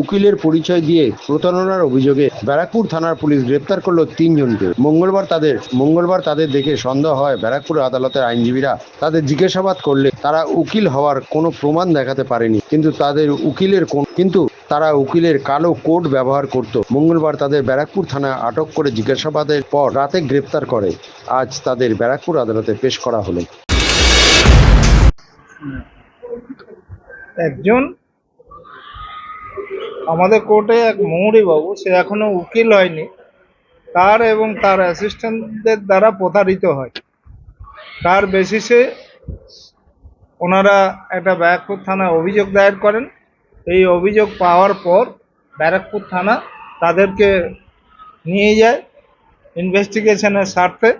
উকিলের পরিচয় দিয়ে প্রতারণার অভিযোগে ব্যারাকপুর থানার পুলিশ গ্রেপ্তার করল তিনজনকে। মঙ্গলবার তাদের মঙ্গলবার তাদের দেখে সন্দেহ হয় ব্যারাকপুর আদালতের আইনজীবীরা তাদের জিজ্ঞাসাবাদ করলে তারা উকিল হওয়ার কোনো প্রমাণ দেখাতে পারেনি। কিন্তু তাদের উকিলের কোন কিন্তু তারা উকিলের কালো কোড ব্যবহার করত। মঙ্গলবার তাদের ব্যারাকপুর থানায় আটক করে জিজ্ঞাসাবাদের পর রাতে গ্রেপ্তার করে। আজ তাদের ব্যারাকপুর আদালতে পেশ করা হলো। একজন আমাদের কোর্টে এক বাবু, সে এখনও উকিল হয়নি। তার এবং তার অ্যাসিস্ট্যান্টদের দ্বারা প্রতারিত হয়। তার বেসিসে ওনারা একটা ব্যারাকপুর থানায় অভিযোগ দায়ের করেন। এই অভিযোগ পাওয়ার পর ব্যারাকপুর থানা তাদেরকে নিয়ে যায় ইনভেস্টিগেশনের স্বার্থে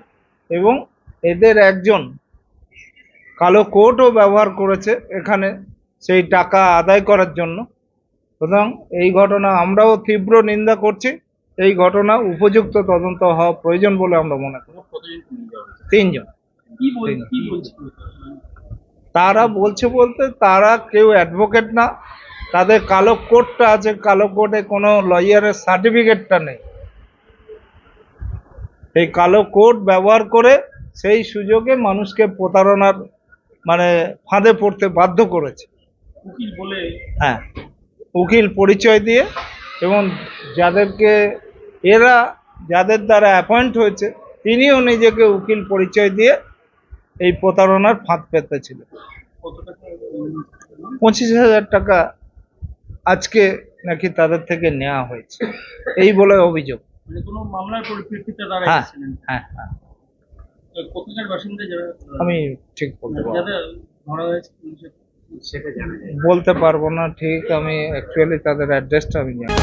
এবং এদের একজন কালো কোর্টও ব্যবহার করেছে এখানে সেই টাকা আদায় করার জন্য। সুতরাং এই ঘটনা আমরাও তীব্র নিন্দা করছি। এই ঘটনা উপযুক্ত তদন্ত হওয়া প্রয়োজন বলে আমরা মনে করি। তিনজন। তারা বলছে বলতে তারা কেউ অ্যাডভোকেট না। তাদের কালো কোডটা আছে কালো কোডে কোনো লয়ারের সার্টিফিকেটটা নেই। এই কালো কোড ব্যবহার করে সেই সুযোগে মানুষকে প্রতারণার মানে ফাঁদে পড়তে বাধ্য করেছে। হ্যাঁ। উকিল পরিচয় দিয়ে এবং যাদেরকে এরা যাদের দ্বারা অ্যাপয়েন্ট হয়েছে তিনিও নিজেকে উকিল পরিচয় দিয়ে এই প্রতারণার ফাঁদ পেতেছিল পঁচিশ হাজার টাকা আজকে নাকি তাদের থেকে নেওয়া হয়েছে। এই বলে অভিযোগ। মানে হ্যাঁ হ্যাঁ হ্যাঁ। যারা আমি ঠিক বলতে পারব বলতে পারব না ঠিক আমি অ্যাকচুয়ালি তাদের অ্যাড্রেসটা আমি জানি।